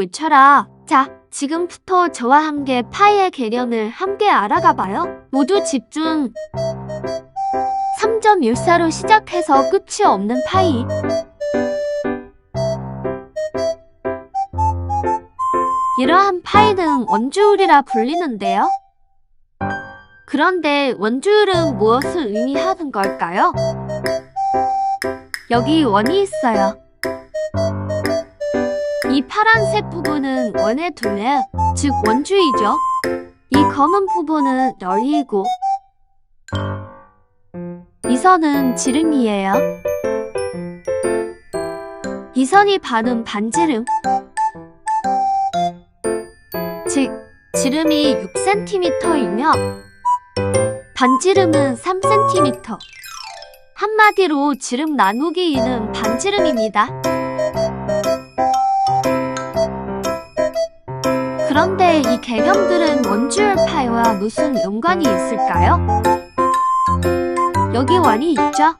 외쳐라. 자, 지금부터 저와 함께 파이의 개념을 함께 알아가 봐요. 모두 집중. 3.14로 시작해서 끝이 없는 파이. 이러한 파이는 원주율이라 불리는데요. 그런데 원주율은 무엇을 의미하는 걸까요? 여기 원이 있어요. 이 파란색 부분은 원의 둘레, 즉 원주이죠. 이 검은 부분은 널이고 이 선은 지름이에요. 이 선이 반은 반지름. 즉, 지름이 6cm이며 반지름은 3cm. 한마디로 지름 나누기 2는 반지름입니다. 그런데 이 개념들은 원주율 파이와 무슨 연관이 있을까요? 여기 원이 있죠?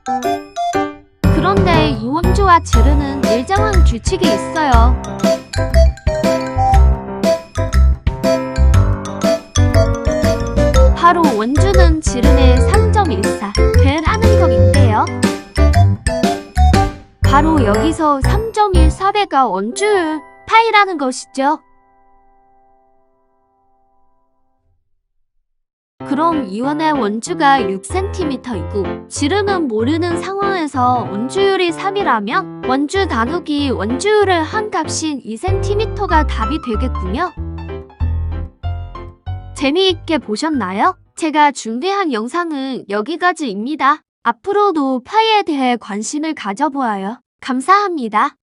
그런데 이 원주와 지름은 일정한 규칙이 있어요. 바로 원주는 지름의 3.14 배라는 것인데요. 바로 여기서 3.14배가 원주율 파이라는 것이죠. 그럼 이원의 원주가 6cm이고 지름은 모르는 상황에서 원주율이 3이라면 원주 나누기 원주율을 한 값인 2cm가 답이 되겠군요. 재미있게 보셨나요? 제가 준비한 영상은 여기까지입니다. 앞으로도 파이에 대해 관심을 가져보아요. 감사합니다.